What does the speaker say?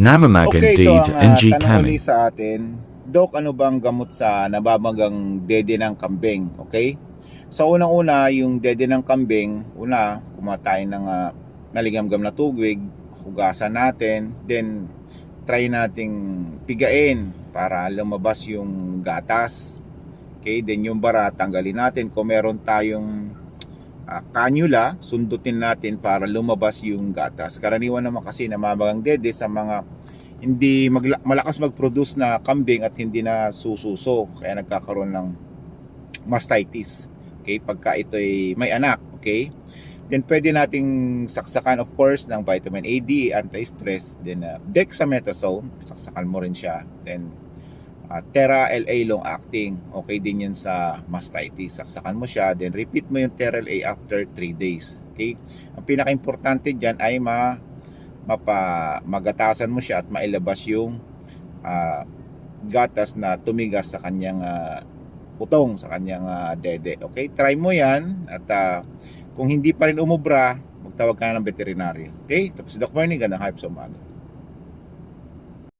Namamagan Okay, ito deed ang uh, NG Kami. sa atin. Dok, ano bang gamot sa nabamagang dede ng kambing? Okay? So, unang-una, yung dede ng kambing, una, kumatay ng uh, naligamgam na tubig, hugasan natin, then try nating pigain para lumabas yung gatas. Okay, then yung bara, tanggalin natin. Kung meron tayong uh, cannula, sundutin natin para lumabas yung gatas. Karaniwan naman kasi namamagang dede sa mga hindi magla- malakas mag-produce na kambing at hindi na sususo. Kaya nagkakaroon ng mastitis. Okay pagka ito ay may anak okay? Then pwede nating saksakan of course ng vitamin A, D, anti-stress then uh, dexamethasone. Saksakan mo rin siya then uh, Terra LA long acting okay din yan sa mastitis saksakan mo siya then repeat mo yung Terra LA after 3 days okay ang pinaka-importante dyan ay ma mapa magatasan mo siya at mailabas yung ah, gatas na tumigas sa kanyang ah, utong sa kanyang ah, dede. Okay? Try mo 'yan at ah, kung hindi pa rin umubra, magtawag ka na ng veterinaryo. Okay? Tapos Doc Bernie, gandang hype sa umaga.